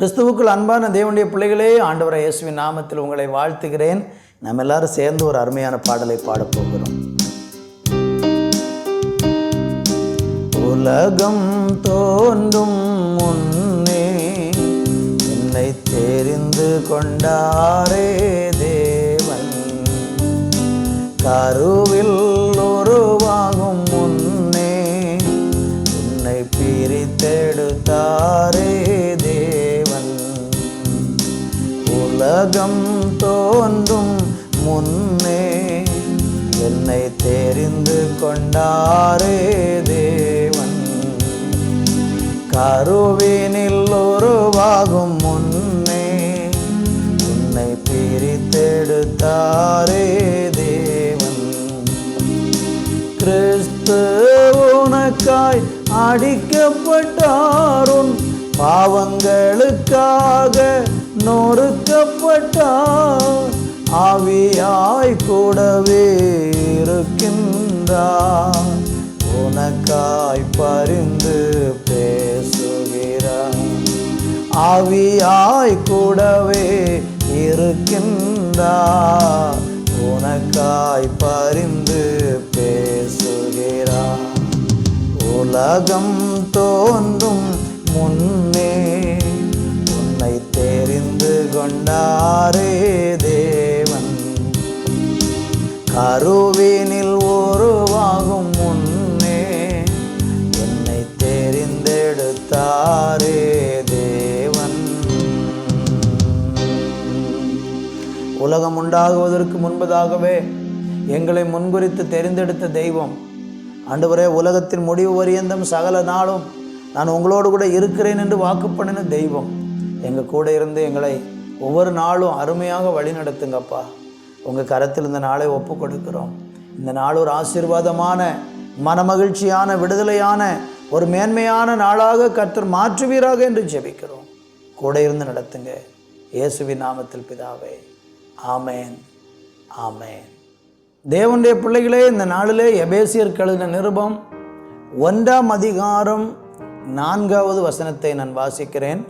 கிறிஸ்துவுக்குள் அன்பான தேவனுடைய பிள்ளைகளே ஆண்டவர இயேசுவின் நாமத்தில் உங்களை வாழ்த்துகிறேன். நம்ம எல்லாரும் சேர்ந்து ஒரு அருமையான பாடலை பாடப் போகிறோம். உலகம் தோன்றும் முன்னே என்னை தெரிந்து கொண்டாரே தேவன். கருவில் உலகம் தோன்றும் முன்னே என்னை தெரிந்து கொண்டாரே தேவன். கருவினில் உருவாகும் முன்னே உன்னை பிரித்தெடுத்தாரே தேவன். கிறிஸ்து உனக்காய் அடிக்கப்பட்டாருன் பாவங்களுக்காக நொறுக்க நொறுக்கப்பட்டார் ஆவியாய் கூடவே இருக்கின்றார் உனக்காய் பரிந்து பேசுகிறார் ஆவியாய் கூடவே இருக்கின்றார் உனக்காய் பரிந்து பேசுகிறார் உலகம் தோன்றும் முன்னே கருவினில் உருவாகும் முன்னே என்னை தெரிந்தெடுத்தாரே தேவன். உலகம் உண்டாகுவதற்கு முன்பதாகவே எங்களை முன்குறித்து தெரிந்தெடுத்த தெய்வம். ஆண்டவரே உலகத்தின் முடிவு வரியந்தம் சகல நாளும் நான் உங்களோடு கூட இருக்கிறேன் என்று வாக்கு பண்ணின தெய்வம். எங்கள் கூட இருந்து எங்களை ஒவ்வொரு நாளும் அருமையாக வழி நடத்துங்கப்பா உங்கள் கரத்தில் இந்த நாளை ஒப்பு கொடுக்கிறோம் இந்த நாள் ஒரு ஆசீர்வாதமான மனமகிழ்ச்சியான விடுதலையான ஒரு மேன்மையான நாளாக கர்த்தர் மாற்றுவீராக என்று ஜெபிக்கிறோம். கூட இருந்து நடத்துங்க. இயேசுவின் நாமத்தில் பிதாவே. ஆமேன். ஆமேன். தேவனுடைய பிள்ளைகளே இந்த நாளிலே எபேசியர் கழுதின நிருபம் ஒன்றாம் அதிகாரம் நான்காவது வசனத்தை நான் வாசிக்கிறேன்.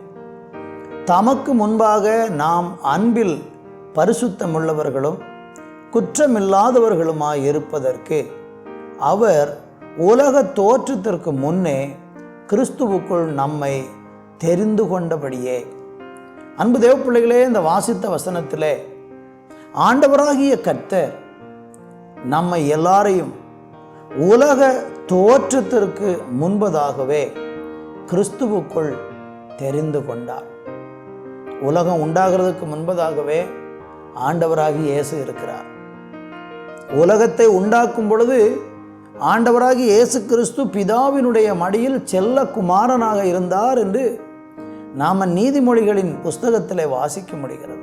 தமக்கு முன்பாக நாம் அன்பில் பரிசுத்தமுள்ளவர்களும் குற்றமில்லாதவர்களுமாய் இருப்பதற்கு அவர் உலக தோற்றத்திற்கு முன்னே கிறிஸ்துவுக்குள் நம்மை தெரிந்து கொண்டபடியே. அன்பு தேவ பிள்ளைகளே இந்த வாசித்த வசனத்திலே ஆண்டவராகிய கர்த்தர் நம்மை எல்லாரையும் உலக தோற்றத்திற்கு முன்பதாகவே கிறிஸ்துவுக்குள் தெரிந்து கொண்டார். உலகம் உண்டாகிறதுக்கு முன்பதாகவே ஆண்டவராகி இயேசு இருக்கிறார். உலகத்தை உண்டாக்கும் பொழுது ஆண்டவராகி இயேசு கிறிஸ்து பிதாவினுடைய மடியில் செல்ல குமாரனாக இருந்தார் என்று நாம் நீதிமொழிகளின் புஸ்தகத்தில் வாசிக்க முடிகிறது.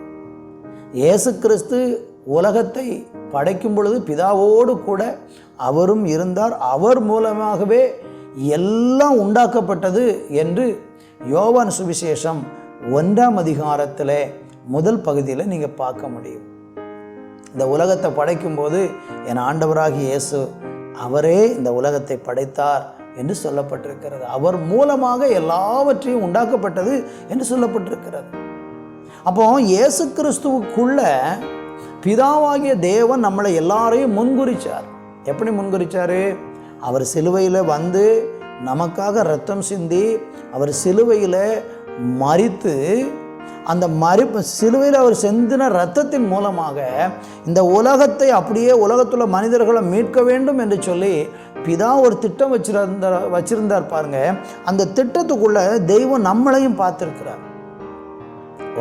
இயேசு கிறிஸ்து உலகத்தை படைக்கும் பொழுது பிதாவோடு கூட அவரும் இருந்தார். அவர் மூலமாகவே எல்லாம் உண்டாக்கப்பட்டது என்று யோவான் சுவிசேஷம் ஒன்றாம் அதிகாரத்தில் முதல் பகுதியில் நீங்கள் பார்க்க முடியும். இந்த உலகத்தை படைக்கும்போது என் ஆண்டவராகி இயேசு அவரே இந்த உலகத்தை படைத்தார் என்று சொல்லப்பட்டிருக்கிறது. அவர் மூலமாக எல்லாவற்றையும் உண்டாக்கப்பட்டது என்று சொல்லப்பட்டிருக்கிறது. அப்போ இயேசு கிறிஸ்துவுக்குள்ள பிதாவாகிய தேவன் நம்மளை எல்லாரையும் முன்குறிச்சார். எப்படி முன்குறிச்சார்? அவர் சிலுவையில் வந்து நமக்காக ரத்தம் சிந்தி அவர் சிலுவையில் மறித்து அந்த மறு சிலுவையில் அவர் செந்தின ரத்தத்தின் மூலமாக இந்த உலகத்தை அப்படியே உலகத்துள்ள மனிதர்களை மீட்க வேண்டும் என்று சொல்லி பிதா ஒரு திட்டம் வச்சிருந்த வச்சிருந்தார் பாருங்க. அந்த திட்டத்துக்குள்ள தெய்வம் நம்மளையும் பார்த்துருக்கிறார்.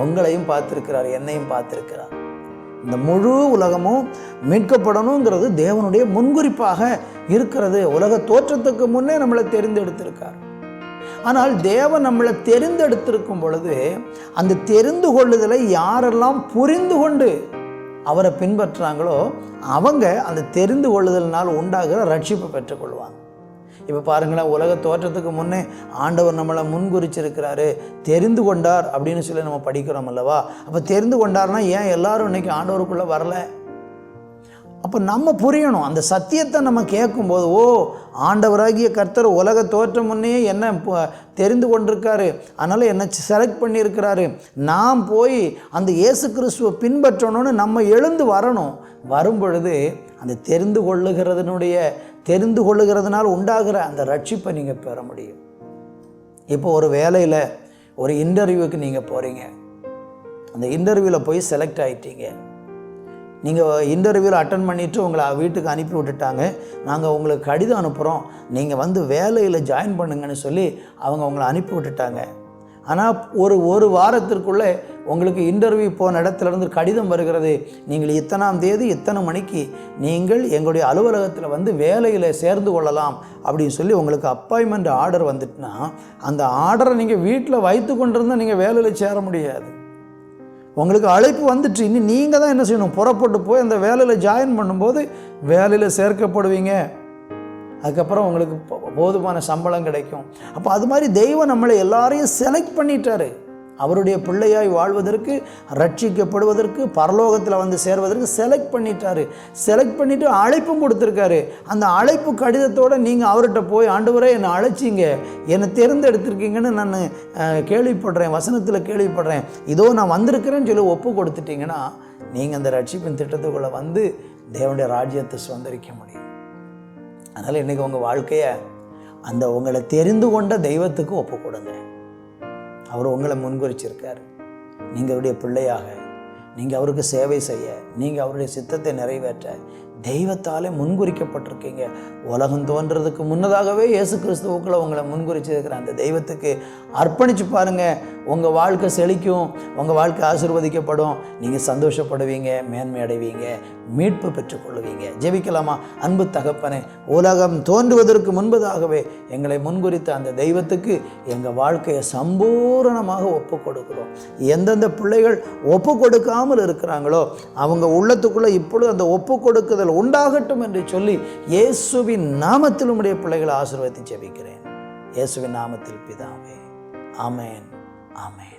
உங்களையும் பார்த்துருக்கிறார் என்னையும் பார்த்துருக்கிறார். இந்த முழு உலகமும் மீட்கப்படணுங்கிறது தேவனுடைய முன்குறிப்பாக இருக்கிறது. உலக தோற்றத்துக்கு முன்னே நம்மளை தெரிந்தெடுத்திருக்கார். ஆனால் தேவன் நம்மளை தெரிந்தெடுத்திருக்கும் பொழுது அந்த தெரிந்து கொள்ளுதலை யாரெல்லாம் புரிந்து கொண்டு அவரை பின்பற்றுறாங்களோ அவங்க அந்த தெரிந்து கொள்ளுதலினால் உண்டாகிற ரட்சிப்பை பெற்றுக்கொள்வாங்க. இப்போ பாருங்களேன் உலக தோற்றத்துக்கு முன்னே ஆண்டவர் நம்மளை முன்குறிச்சிருக்கிறாரு. தெரிந்து கொண்டார் அப்படின்னு சொல்லி நம்ம படிக்கிறோம் அல்லவா? அப்போ தெரிந்து கொண்டார்னா ஏன் எல்லாரும் இன்றைக்கி ஆண்டவருக்குள்ளே வரல? அப்போ நம்ம புரியணும். அந்த சத்தியத்தை நம்ம கேட்கும்போது ஓ ஆண்டவராகிய கர்த்தர் உலக தோற்றம் முன்னே என்ன தெரிந்து கொண்டிருக்காரு. அதனால் என்னை செலக்ட் பண்ணியிருக்கிறாரு. நான் போய் அந்த இயேசு கிறிஸ்துவை பின்பற்றணும்னு நம்ம எழுந்து வரணும். வரும்பொழுது அந்த தெரிந்து கொள்ளுகிறதனுடைய தெரிந்து கொள்ளுகிறதுனால உண்டாகிற அந்த ரட்சிப்பை நீங்கள் பெற முடியும். இப்போ ஒரு வேலையில் ஒரு இன்டர்வியூக்கு நீங்கள் போகிறீங்க அந்த இன்டர்வியூவில் போய் செலக்ட் ஆகிட்டீங்க நீங்கள் இன்டர்வியூவில் அட்டன் பண்ணிவிட்டு உங்களை வீட்டுக்கு அனுப்பி விட்டுட்டாங்க. நாங்கள் உங்களுக்கு கடிதம் அனுப்புகிறோம் நீங்கள் வந்து வேலையில் ஜாயின் பண்ணுங்கன்னு சொல்லி அவங்க உங்களை அனுப்பி விட்டுட்டாங்க. ஆனால் ஒரு ஒரு வாரத்திற்குள்ளே உங்களுக்கு இன்டர்வியூ போன இடத்துல இருந்து கடிதம் வருகிறது. நீங்கள் இத்தனாம் தேதி இத்தனை மணிக்கு நீங்கள் எங்களுடைய அலுவலகத்தில் வந்து வேலையில் சேர்ந்து கொள்ளலாம் அப்படின்னு சொல்லி உங்களுக்கு அப்பாயின்மெண்ட் ஆர்டர் வந்துட்டுனா அந்த ஆர்டரை நீங்கள் வீட்டில் வைத்து கொண்டிருந்தால் நீங்கள் வேலையில் சேர முடியாது. உங்களுக்கு அழைப்பு வந்துட்டு இனி நீங்கள் தான் என்ன செய்யணும்? புறப்பட்டு போய் அந்த வேலையில் ஜாயின் பண்ணும்போது வேலையில் சேர்க்கப்படுவீங்க. அதுக்கப்புறம் உங்களுக்கு போதுமான சம்பளம் கிடைக்கும். அப்போ அது மாதிரி தெய்வம் நம்மளை எல்லாரையும் செலக்ட் பண்ணிட்டாரு. அவருடைய பிள்ளையாய் வாழ்வதற்கு ரட்சிக்கப்படுவதற்கு பரலோகத்தில் வந்து சேர்வதற்கு செலக்ட் பண்ணிட்டாரு. செலக்ட் பண்ணிட்டு அழைப்பும் கொடுத்துருக்காரு. அந்த அழைப்பு கடிதத்தோடு நீங்கள் அவர்கிட்ட போய் ஆண்டவரே என்னை அழைச்சிங்க. என்னை தேர்ந்தெடுத்திருக்கீங்கன்னு நான் கேள்விப்படுறேன். வசனத்தில் கேள்விப்படுறேன். இதோ நான் வந்திருக்கிறேன்னு சொல்லி ஒப்பு கொடுத்துட்டீங்கன்னா நீங்கள் அந்த ரட்சிப்பின் திட்டத்துக்குள்ளே வந்து தேவனுடைய ராஜ்யத்தை சுதந்திரிக்க முடியும். அதனால் இன்றைக்கி உங்கள் வாழ்க்கையை அந்த உங்களை தெரிந்து கொண்ட தெய்வத்துக்கு ஒப்பு கொடுங்க. அவர் உங்களை முன்குறிச்சிருக்கார். நீங்கள் அவருடைய பிள்ளையாக நீங்கள் அவருக்கு சேவை செய்ய நீங்கள் அவருடைய சித்தத்தை நிறைவேற்ற தெய்வத்தாலே முன்குறிக்கப்பட்டிருக்கீங்க. உலகம் தோன்றதுக்கு முன்னதாகவே இயேசு கிறிஸ்துவுக்குள்ள உங்களை முன்குறிச்சிருக்கிற அந்த தெய்வத்துக்கு அர்ப்பணிச்சு பாருங்க. உங்கள் வாழ்க்கை செழிக்கும். உங்கள் வாழ்க்கை ஆசிர்வதிக்கப்படும். நீங்கள் சந்தோஷப்படுவீங்க மேன்மை அடைவீங்க மீட்பு பெற்றுக்கொள்வீங்க. ஜெபிக்கலாமா? அன்பு தகப்பனே உலகம் தோன்றுவதற்கு முன்பதாகவே எங்களை முன்குறித்த அந்த தெய்வத்துக்கு எங்கள் வாழ்க்கையை சம்பூரணமாக ஒப்பு கொடுக்கிறோம். எந்தெந்த பிள்ளைகள் ஒப்பு கொடுக்காமல் இருக்கிறாங்களோ அவங்க உள்ளத்துக்குள்ளே இப்பொழுது அந்த ஒப்பு கொடுக்குதல் உண்டாகட்டும் என்று சொல்லி இயேசுவின் நாமத்தில் உம்முடைய பிள்ளைகளை ஆசீர்வதித்து ஜெபிக்கிறேன். இயேசுவின் நாமத்தில் பிதாவே. ஆமென். ஆமென்.